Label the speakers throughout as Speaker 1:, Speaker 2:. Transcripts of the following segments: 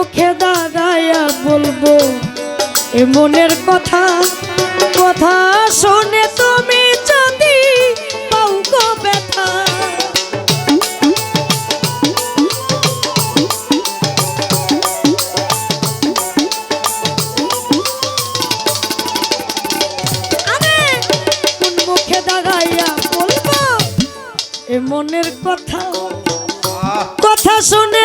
Speaker 1: মুখে দাঁড়ায়া বলব এ মনের কথা কথা শুনে তুমি যদি পাও গো ব্যথা। মনের কথা কথা শুনে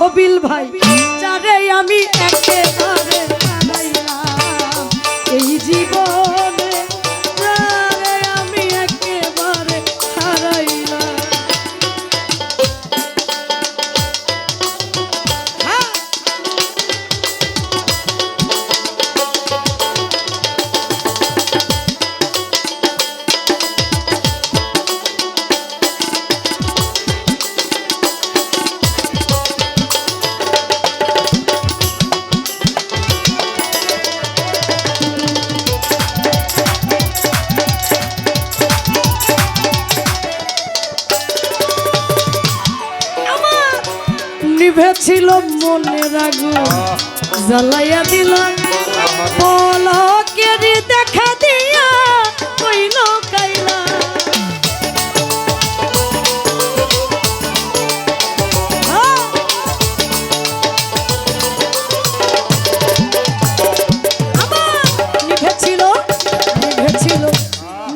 Speaker 1: হবিল ভাই। যারে আমি একেবারে নিভেছিল মনের আগুন জ্বালাইয়া দিলাম পলকের দেখা দিয়া কইল কাইলা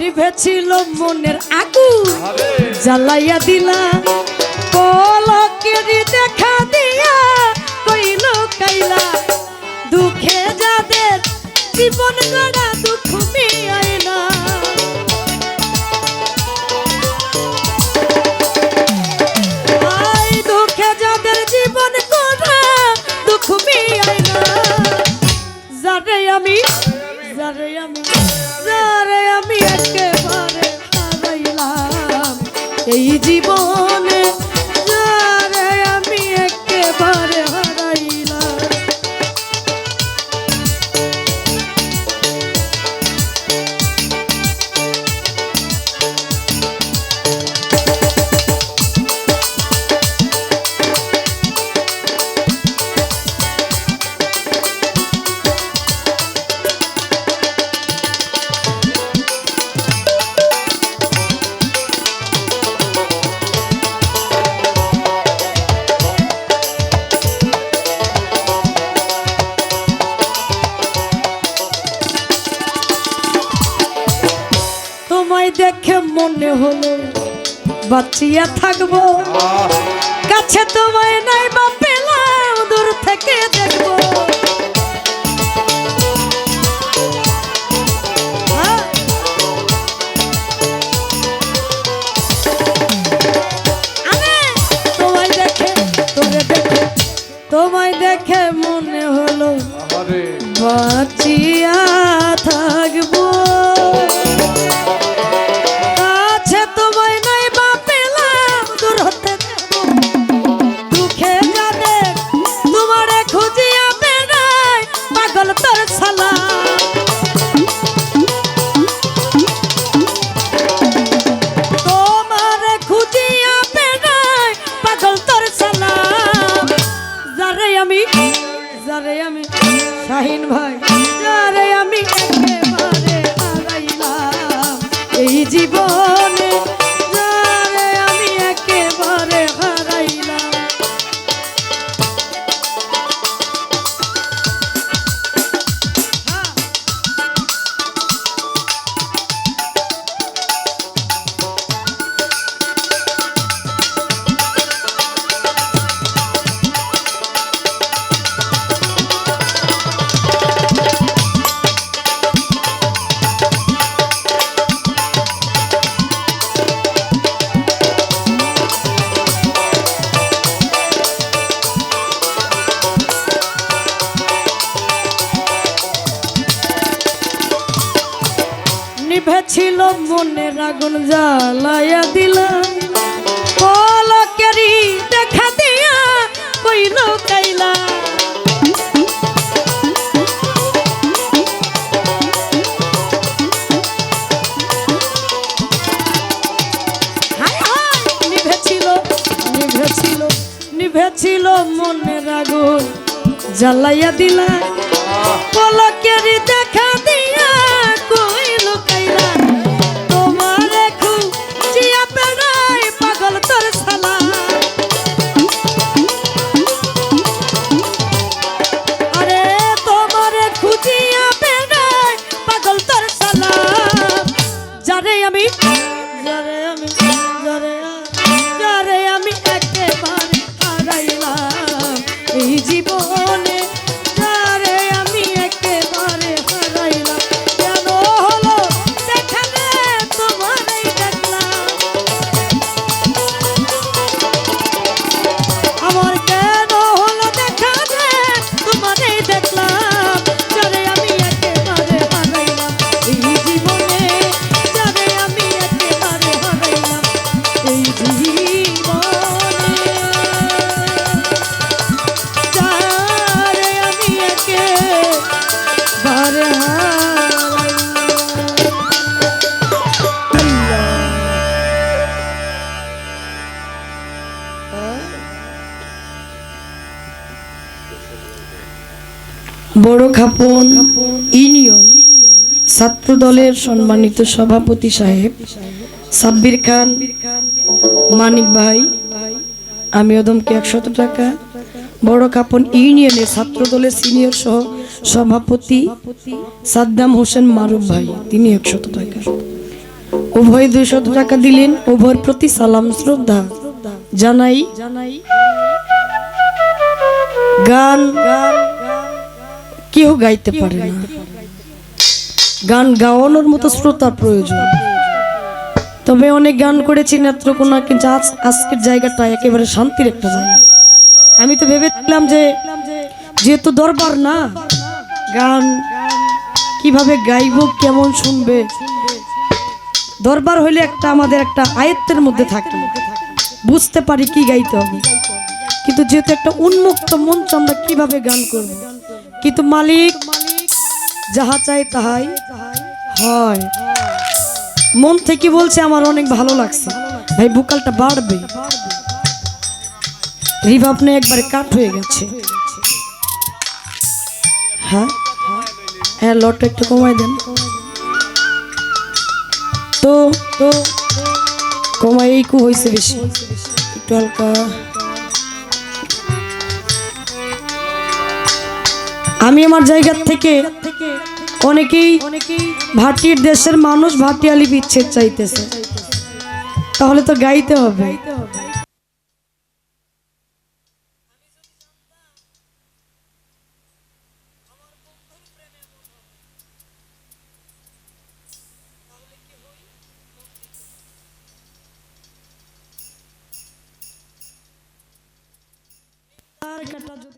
Speaker 1: নিভেছিল মনের আগুন। জ্বালাইয়া দিলা। পলকের দেখা কইল দুঃখে যাদের জীবন গড়া দুঃখ মিয়াই দুঃখে যাদের জীবন গড়া দুঃখ মিয়াই যারে আমি যারে আমি যারে আমি একেবারে হারাইলাম, এই জীবনে দেখে মনে হলো বাঁচিয়া থাকব। কাছে তোমায় নাই বা নিভেছিল মনে আগুন জ্বালাইয়া দিলাম। পলকেরই দেখা দিয়া কইল। কাইলা নিভেছিল নিভেছিল নিভেছিল মনের আগুন জ্বালাইয়া দিলা পলকের দেখা দিয়া এই জীবনে খাপন ইউনিয়ন ছাত্র দলের সম্মানিত সভাপতি সাহেব, সাব্বির খান, মানিক ভাই, আমি ওদমকে একশত টাকা, বড় কাপন ইউনিয়নের ছাত্র দলের সিনিয়র সহ সভাপতি সাদ্দাম হোসেন মারুফ ভাই, তিনি একশত টাকা। উভয় দুইশত টাকা দিলেন, উভয়ের প্রতি সালাম শ্রদ্ধা জানাই জানাই। গান গান কেউ গাইতে পারে না। গান গাওয়ানোর মতো শ্রোতার প্রয়োজন। তবে অনেক গান করেছি নেত্রকোনা কিন্তু আজ আজকের জায়গাটা একেবারে শান্তির একটা জায়গা। আমি তো ভেবেছিলাম যে যেহেতু দরবার না গান কীভাবে গাইব কেমন শুনবে? দরবার হইলে একটা আমাদের একটা আয়ত্তের মধ্যে থাকে। বুঝতে পারি কি গাইতে হবে। কিন্তু যেহেতু একটা উন্মুক্ত মঞ্চ আমরা কীভাবে গান করব? কিন্তু মালিক যাহা চাই তাহাই হয়। মন থেকে বলছে, আমার অনেক ভালো লাগছে। ভাই, ভোকালটা বাড়বে। রিভ আপনি একবারে কাট হয়ে গেছে। হ্যাঁ? হ্যাঁ লটটা একটু কমাই দেন। তো তো কমাই একটু হয়েছে বেশি। একটু হালকা। আমি আমার জায়গা থেকে অনেকেই ভাটির দেশের মানুষ ভাটিয়ালি বিচ্ছেদ চাইতেছে। তাহলে তো গাইতে হবে।